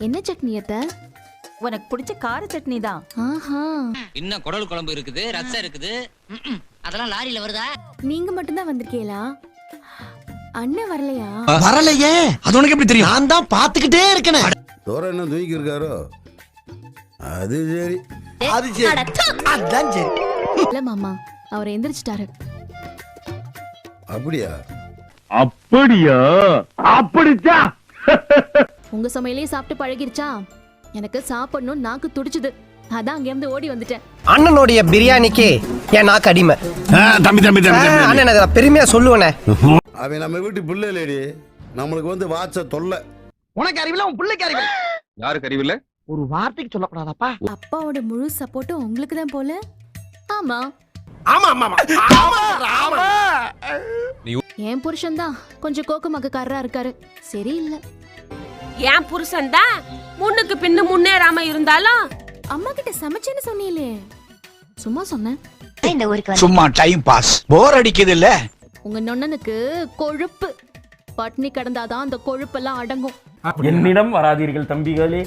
என்ன சட்னி அத்த? உனக்கு பிடிச்ச கார சட்னி தான். ஆஹா. இன்னும் குடல் குழம்பு இருக்குது ரசம் இருக்குது. அதெல்லாம் லாரியில வருதா? நீங்க மட்டும்தான் வந்திருக்கீங்களா? அண்ணன் வரலையா? வரலையே. அது உனக்கு எப்படி தெரியும்? நான் தான் பாத்துக்கிட்டே இருக்கேன். தோற என்ன தூக்கி இருக்காரோ அது சரி. அது சரி. அதான் சரி. இல்ல மாமா அவர் எந்திரிச்சிட்டாரு. அப்படியா? அப்படியா? அப்படிச்சா உங்க சமையலே சாப்பிட்டு பழகிருச்சா? எனக்கு சாப்பிடணும் நாக்கு துடிச்சுது. அதான் அங்கிருந்து ஓடி வந்துட்டேன். அண்ணனுடைய பிரியாணிக்கு என் நாக்கு அடிமை. தம்பி தம்பி ஆ, அண்ணன் அதை பெருமையா சொல்லுவேனே. அவன் நம்ம வீட்டு பிள்ளை லேடி நம்மளுக்கு வந்து வாட்ச தொல்லை. உனக்கு அறிவில்ல உன் பிள்ளைக்கு அறிவில்ல. யாருக்கு அறிவில்ல? ஒரு வார்த்தைக்கு சொல்லக்கூடாதாப்பா? அப்பாவோட முழு சப்போர்ட்டும் உங்களுக்கு தான் போல? ஆமா. ஆமா ஆமா ஆமா. ஆமா என் புருஷன் தான் கொஞ்சம் கோக்கமக்காரரா இருக்காரு. சரியில்லை. என் புருஷன் தான் முன்னுக்கு பின்னு முன்னேறாம இருந்தாலும் அம்மா கிட்ட சமைச்சேன்னு சொன்னீங்களே. சும்மா சொன்னேன். சும்மா டைம் பாஸ் போர் அடிக்குது இல்ல உங்க நொண்ணனுக்கு கொழுப்பு. பட்னி கிடந்தாதான் அந்த கொழுப்பெல்லாம் அடங்கும். என்னிடம் வராதீர்கள் தம்பிகளே.